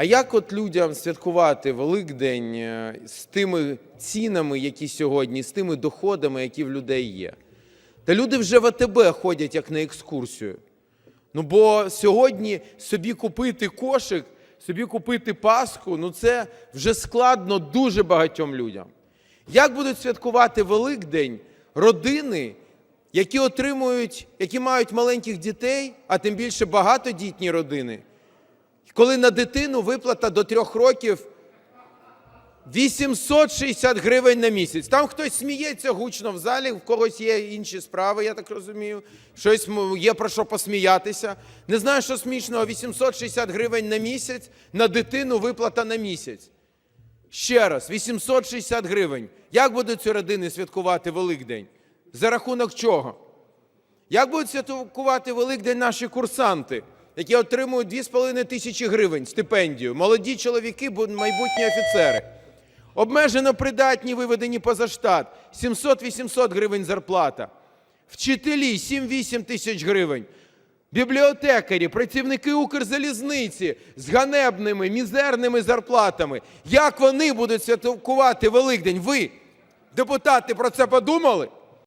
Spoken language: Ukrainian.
А як от людям святкувати Великдень е, з тими цінами, які сьогодні, з тими доходами, які в людей є? Та люди вже в АТБ ходять як на екскурсію. Ну бо сьогодні собі купити кошик, собі купити Пасху, ну це вже складно дуже багатьом людям. Як будуть святкувати Великдень родини, які отримують, які мають маленьких дітей, а тим більше багатодітні родини, коли на дитину виплата до трьох років 860 гривень на місяць. Там хтось сміється гучно в залі, в когось є інші справи, я так розумію. Щось є про що посміятися. Не знаю, що смішного, 860 гривень на місяць на дитину виплата на місяць. Ще раз, 860 гривень. Як будуть ці родини святкувати Великдень? За рахунок чого? Як будуть святкувати Великдень наші курсанти, які отримують 2,5 тисячі гривень стипендію? Молоді чоловіки, бу- майбутні офіцери. Обмежено придатні, виведені поза штат. 700-800 гривень зарплата. Вчителі 7-8 тисяч гривень. Бібліотекарі, працівники Укрзалізниці з ганебними, мізерними зарплатами. Як вони будуть святкувати Великдень? Ви, депутати, про це подумали?